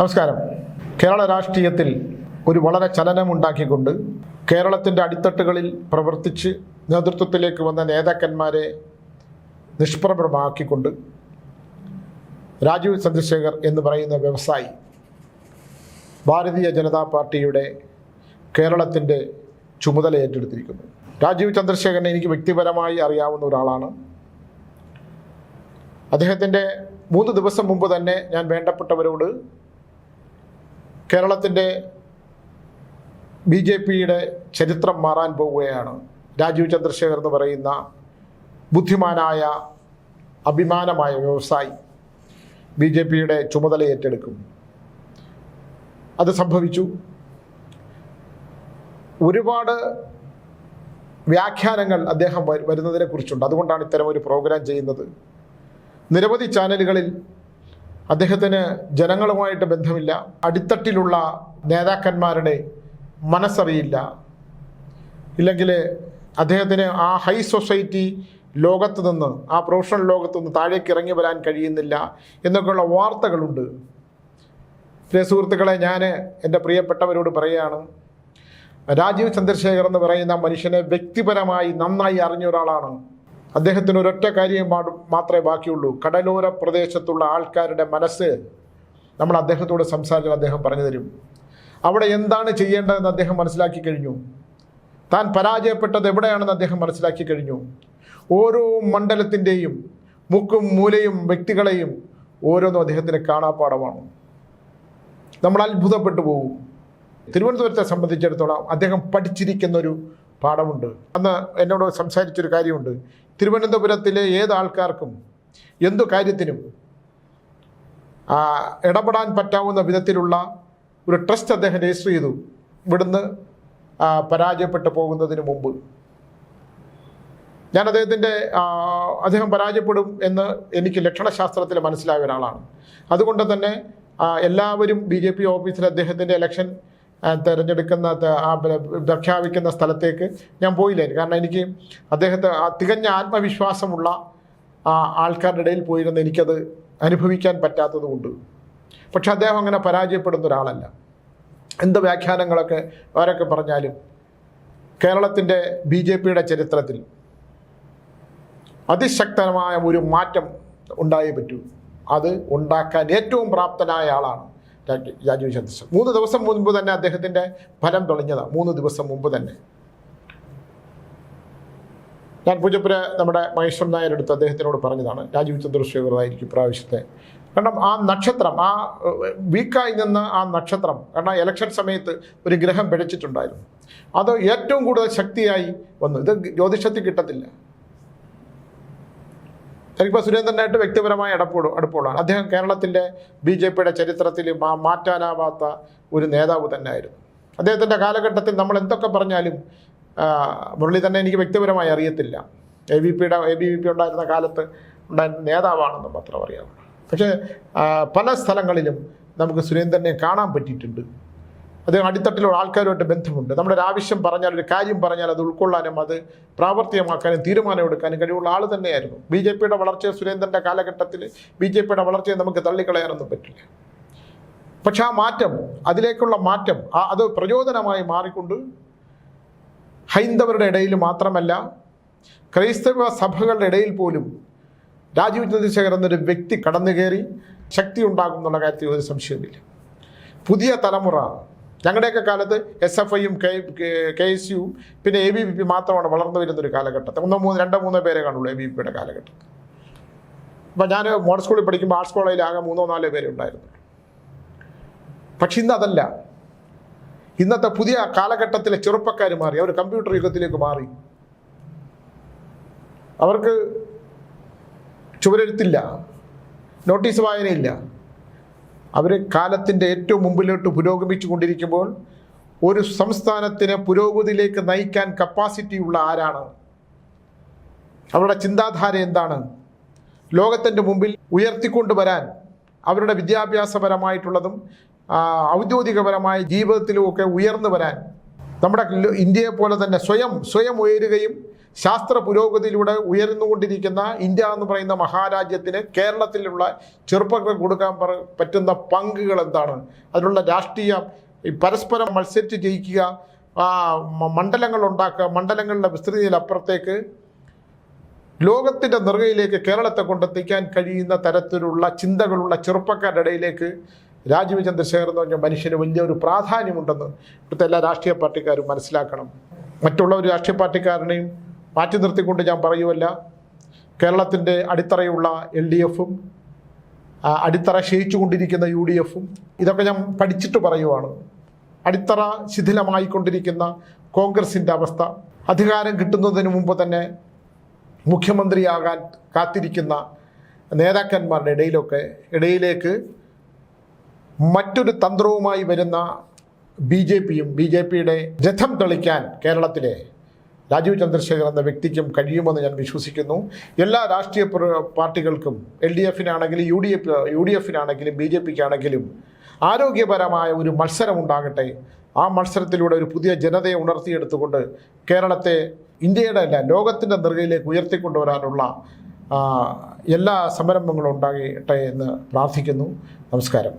നമസ്കാരം. കേരള രാഷ്ട്രീയത്തിൽ ഒരു വളരെ ചലനമുണ്ടാക്കിക്കൊണ്ട് കേരളത്തിന്റെ അടിത്തട്ടുകളിൽ പ്രവർത്തിച്ച് നേതൃത്വത്തിലേക്ക് വന്ന നേതാക്കന്മാരെ നിഷ്പ്രഭമാക്കിക്കൊണ്ട് രാജീവ് ചന്ദ്രശേഖർ എന്ന് പറയുന്ന വ്യവസായി ഭാരതീയ ജനതാ പാർട്ടിയുടെ കേരളത്തിന്റെ ചുമതല ഏറ്റെടുത്തിരിക്കുന്നു. രാജീവ് ചന്ദ്രശേഖരനെ എനിക്ക് വ്യക്തിപരമായി അറിയാവുന്ന ഒരാളാണ്. അദ്ദേഹത്തിന്റെ മൂന്ന് ദിവസം മുമ്പ് തന്നെ ഞാൻ വേണ്ടപ്പെട്ടവരോട് കേരളത്തിന്റെ ബി ജെ പിയുടെ ചരിത്രം മാറാൻ പോവുകയാണ്. രാജീവ് ചന്ദ്രശേഖർ എന്ന് പറയുന്ന ബുദ്ധിമാനായ അഭിമാനമായ വ്യവസായി ബി ജെ പിയുടെ ചുമതല ഏറ്റെടുക്കും. അത് സംഭവിച്ചു. ഒരുപാട് വ്യാഖ്യാനങ്ങൾ അദ്ദേഹം വരുന്നതിനെക്കുറിച്ചുണ്ട് വരുന്നതിനെ കുറിച്ചുണ്ട്. അതുകൊണ്ടാണ് ഇത്തരം ഒരു പ്രോഗ്രാം ചെയ്യുന്നത്. നിരവധി ചാനലുകളിൽ അദ്ദേഹത്തിന് ജനങ്ങളുമായിട്ട് ബന്ധമില്ല. അടിത്തട്ടിലുള്ള നേതാക്കന്മാരുടെ മനസ്സറിയില്ല. ഇല്ലെങ്കിൽ അദ്ദേഹത്തിന് ആ ഹൈ സൊസൈറ്റി ലോകത്ത് നിന്ന് ആ പ്രൊഫഷണൽ ലോകത്ത് നിന്ന് താഴേക്ക് ഇറങ്ങി വരാൻ കഴിയുന്നില്ല എന്നൊക്കെയുള്ള വാർത്തകളുണ്ട്. പ്രിയ സുഹൃത്തുക്കളെ ഞാൻ എന്റെ പ്രിയപ്പെട്ടവരോട് പറയുകയാണ് രാജീവ് ചന്ദ്രശേഖർ എന്ന് പറയുന്ന മനുഷ്യനെ വ്യക്തിപരമായി നന്നായി അറിഞ്ഞ ഒരാളാണ് അദ്ദേഹത്തിന് ഒരൊറ്റ കാര്യം മാത്രമേ ബാക്കിയുള്ളൂ. കടലോര പ്രദേശത്തുള്ള ആൾക്കാരുടെ മനസ്സ് നമ്മൾ അദ്ദേഹത്തോട് സംസാരിച്ചാൽ അദ്ദേഹം പറഞ്ഞു തരും. അവിടെ എന്താണ് ചെയ്യേണ്ടതെന്ന് അദ്ദേഹം മനസ്സിലാക്കി കഴിഞ്ഞു. താൻ പരാജയപ്പെട്ടത് എവിടെയാണെന്ന് അദ്ദേഹം മനസ്സിലാക്കി കഴിഞ്ഞു. ഓരോ മണ്ഡലത്തിന്റെയും മുക്കും മൂലയും വ്യക്തികളെയും ഓരോന്നും അദ്ദേഹത്തിന് കാണാപ്പാടമാണ് നമ്മൾ അത്ഭുതപ്പെട്ടു പോകും. തിരുവനന്തപുരത്തെ സംബന്ധിച്ചിടത്തോളം അദ്ദേഹം പഠിച്ചിരിക്കുന്നൊരു പാഠമുണ്ട്. അന്ന് എന്നോട് സംസാരിച്ചൊരു കാര്യമുണ്ട്. തിരുവനന്തപുരത്തിലെ ഏതാൾക്കാർക്കും എന്തു കാര്യത്തിനും ഇടപെടാൻ പറ്റാവുന്ന വിധത്തിലുള്ള ഒരു ട്രസ്റ്റ് അദ്ദേഹം രജിസ്റ്റർ ചെയ്തു. ഇവിടുന്ന് പരാജയപ്പെട്ടു പോകുന്നതിന് മുമ്പ്. ഞാൻ അദ്ദേഹത്തിന്റെ അദ്ദേഹം പരാജയപ്പെടും എന്ന് എനിക്ക് ലക്ഷണശാസ്ത്രത്തിൽ മനസ്സിലായ ഒരാളാണ്. അതുകൊണ്ട് തന്നെ എല്ലാവരും ബി ജെ പി ഓഫീസിൽ അദ്ദേഹത്തിന്റെ ഇലക്ഷൻ തിരഞ്ഞെടുക്കുന്ന പ്രഖ്യാപിക്കുന്ന സ്ഥലത്തേക്ക് ഞാൻ പോയില്ലായിരുന്നു. കാരണം എനിക്ക് അദ്ദേഹത്തെ തികഞ്ഞ ആത്മവിശ്വാസമുള്ള ആൾക്കാരുടെ ഇടയിൽ പോയിരുന്ന എനിക്കത് അനുഭവിക്കാൻ പറ്റാത്തതുകൊണ്ട് പക്ഷെ അദ്ദേഹം അങ്ങനെ പരാജയപ്പെടുന്ന ഒരാളല്ല. എന്ത് വ്യാഖ്യാനങ്ങളൊക്കെ ആരൊക്കെ പറഞ്ഞാലും കേരളത്തിന്റെ ബി ജെ പിയുടെ ചരിത്രത്തിൽ അതിശക്തമായ ഒരു മാറ്റം ഉണ്ടായേ പറ്റൂ. അത് ഉണ്ടാക്കാൻ ഏറ്റവും പ്രാപ്തനായ ആളാണ്. രാജീവ് ചന്ദ്രശേഖർ മൂന്ന് ദിവസം മുൻപ് തന്നെ അദ്ദേഹത്തിന്റെ ഫലം തുളഞ്ഞതാണ് മൂന്ന് ദിവസം മുമ്പ് തന്നെ. ഞാൻ പൂജപ്പുര നമ്മുടെ മഹേശ്വരൻ നായരെടുത്ത് അദ്ദേഹത്തിനോട് പറഞ്ഞതാണ്. രാജീവ് ചന്ദ്രശേഖറായിരിക്കും പ്രാവശ്യത്തെ കാരണം ആ നക്ഷത്രം ആ വീക്കായി നിന്ന ആ നക്ഷത്രം കാരണം ഇലക്ഷൻ സമയത്ത് ഒരു ഗ്രഹം പിഴച്ചിട്ടുണ്ടായിരുന്നു. അത് ഏറ്റവും കൂടുതൽ ശക്തിയായി വന്നു. ഇത് ജ്യോതിഷത്തിൽ കിട്ടത്തില്ല. എനിക്കിപ്പോൾ സുരേന്ദ്രനായിട്ട് വ്യക്തിപരമായ അടുപ്പോടും അടുപ്പമുള്ളതാണ് അദ്ദേഹം കേരളത്തിന്റെ ബി ജെ പിയുടെ ചരിത്രത്തിൽ മാറ്റാനാവാത്ത ഒരു നേതാവ് തന്നെയായിരുന്നു. അദ്ദേഹത്തിന്റെ കാലഘട്ടത്തിൽ നമ്മൾ എന്തൊക്കെ പറഞ്ഞാലും മുരളി തന്നെ എനിക്ക് വ്യക്തിപരമായി അറിയത്തില്ല. എ ബി പിയുടെ എ ബി വി പി ഉണ്ടായിരുന്ന കാലത്ത് ഉണ്ടായിരുന്ന നേതാവാണെന്ന് മാത്രം അറിയാവുള്ളൂ പക്ഷേ പല സ്ഥലങ്ങളിലും നമുക്ക് സുരേന്ദ്രനെ കാണാൻ പറ്റിയിട്ടുണ്ട്. അദ്ദേഹം അടിത്തട്ടിലുള്ള ആൾക്കാരുമായിട്ട് ബന്ധമുണ്ട്. നമ്മുടെ ആവശ്യം പറഞ്ഞാൽ ഒരു കാര്യം പറഞ്ഞാൽ അത് ഉൾക്കൊള്ളാനും അത് പ്രാവർത്തികമാക്കാനും തീരുമാനമെടുക്കാനും കഴിവുള്ള ആൾ തന്നെയായിരുന്നു. ബി ജെ പിയുടെ വളർച്ചയെ സുരേന്ദ്രന്റെ കാലഘട്ടത്തിൽ ബി ജെ പിയുടെ വളർച്ചയെ നമുക്ക് തള്ളിക്കളയാനൊന്നും പറ്റില്ല. പക്ഷെ ആ മാറ്റം അതിലേക്കുള്ള മാറ്റം അത് പ്രചോദനമായി മാറിക്കൊണ്ട് ഹൈന്ദവരുടെ ഇടയിൽ മാത്രമല്ല ക്രൈസ്തവ സഭകളുടെ ഇടയിൽ പോലും രാജീവ് ചന്ദ്രശേഖർ എന്നൊരു വ്യക്തി കടന്നു കയറി ശക്തി ഉണ്ടാകും എന്നുള്ള കാര്യത്തിൽ ഒരു സംശയമില്ല പുതിയ തലമുറ ഞങ്ങളുടെയൊക്കെ കാലത്ത് എസ് എഫ് ഐയും കെ എസ് യുവും പിന്നെ എ ബി വി പി മാത്രമാണ് വളർന്നു വരുന്നൊരു കാലഘട്ടത്തിൽ ഒന്നോ മൂന്ന് രണ്ടോ മൂന്നോ പേരെ കാണുള്ളൂ എ ബി വി പിയുടെ കാലഘട്ടത്തിൽ അപ്പം ഞാൻ മോഡൽ സ്കൂളിൽ പഠിക്കുമ്പോൾ ആർട്സ് കോളേജിൽ ആകെ മൂന്നോ നാലോ പേരെ ഉണ്ടായിരുന്നു. പക്ഷെ ഇന്ന് അതല്ല. ഇന്നത്തെ പുതിയ കാലഘട്ടത്തിലെ ചെറുപ്പക്കാർ മാറി അവർ കമ്പ്യൂട്ടർ യുഗത്തിലേക്ക് മാറി. അവർക്ക് ചുവരെഴുത്തില്ല നോട്ടീസ് വായനയില്ല. അവർ കാലത്തിന്റെ ഏറ്റവും മുമ്പിലോട്ട് പുരോഗമിച്ചു കൊണ്ടിരിക്കുമ്പോൾ ഒരു സംസ്ഥാനത്തിനെ പുരോഗതിയിലേക്ക് നയിക്കാൻ കപ്പാസിറ്റി ഉള്ള ആരാണ്? അവരുടെ ചിന്താധാര എന്താണ്? ലോകത്തിന്റെ മുമ്പിൽ ഉയർത്തിക്കൊണ്ടു വരാൻ അവരുടെ വിദ്യാഭ്യാസപരമായിട്ടുള്ളതും ഔദ്യോഗികപരമായ ജീവിതത്തിലുമൊക്കെ ഉയർന്നു വരാൻ നമ്മുടെ ഇന്ത്യയെ പോലെ തന്നെ സ്വയം സ്വയം ഉയരുകയും ശാസ്ത്ര പുരോഗതിയിലൂടെ ഉയർന്നുകൊണ്ടിരിക്കുന്ന ഇന്ത്യ എന്ന് പറയുന്ന മഹാരാജ്യത്തിന് കേരളത്തിലുള്ള ചെറുപ്പക്കാർ കൊടുക്കാൻ പറ്റുന്ന പങ്കുകൾ എന്താണ്? അതിനുള്ള രാഷ്ട്രീയ പരസ്പരം മത്സരിച്ച് ജയിക്കുക മണ്ഡലങ്ങൾ ഉണ്ടാക്കുക മണ്ഡലങ്ങളുടെ വിസ്തൃതിയിലപ്പുറത്തേക്ക് ലോകത്തിന്റെ നെറുകയിലേക്ക് കേരളത്തെ കൊണ്ടെത്തിക്കാൻ കഴിയുന്ന തരത്തിലുള്ള ചിന്തകളുള്ള ചെറുപ്പക്കാരുടെ ഇടയിലേക്ക് രാജീവ് ചന്ദ്രശേഖർ എന്ന് പറഞ്ഞ മനുഷ്യന് വലിയൊരു പ്രാധാന്യമുണ്ടെന്ന് ഇവിടുത്തെ എല്ലാ രാഷ്ട്രീയ പാർട്ടിക്കാരും മനസ്സിലാക്കണം. മറ്റുള്ള ഒരു രാഷ്ട്രീയ പാർട്ടിക്കാരനെയും മാറ്റി നിർത്തിക്കൊണ്ട് ഞാൻ പറയുമല്ല കേരളത്തിന്റെ അടിത്തറയുള്ള എൽ ഡി എഫും അടിത്തറ ക്ഷയിച്ചുകൊണ്ടിരിക്കുന്ന യു ഡി എഫും ഇതൊക്കെ ഞാൻ പഠിച്ചിട്ട് പറയുവാണ്. അടിത്തറ ശിഥിലമായിക്കൊണ്ടിരിക്കുന്ന കോൺഗ്രസിന്റെ അവസ്ഥ അധികാരം കിട്ടുന്നതിന് മുമ്പ് തന്നെ മുഖ്യമന്ത്രിയാകാൻ കാത്തിരിക്കുന്ന നേതാക്കന്മാരുടെ ഇടയിലൊക്കെ ഇടയിലേക്ക് മറ്റൊരു തന്ത്രവുമായി വരുന്ന ബി ജെ പിയും ബി ജെ പിയുടെ രഥം തെളിക്കാൻ കേരളത്തിലെ രാജീവ് ചന്ദ്രശേഖർ എന്ന വ്യക്തിക്കും കഴിയുമെന്ന് ഞാൻ വിശ്വസിക്കുന്നു. എല്ലാ രാഷ്ട്രീയ പാർട്ടികൾക്കും L D എഫിനാണെങ്കിലും U D F U D എഫിനാണെങ്കിലും B J പിക്കാണെങ്കിലും ആരോഗ്യപരമായ ഒരു മത്സരം ഉണ്ടാകട്ടെ ആ മത്സരത്തിലൂടെ ഒരു പുതിയ ജനതയെ ഉണർത്തിയെടുത്തുകൊണ്ട് കേരളത്തെ ഇന്ത്യയുടെ അല്ല ലോകത്തിന്റെ നെറുകയിലേക്ക് ഉയർത്തിക്കൊണ്ടുവരാനുള്ള എല്ലാ സംരംഭങ്ങളും ഉണ്ടാകട്ടെ എന്ന് പ്രാർത്ഥിക്കുന്നു. നമസ്കാരം.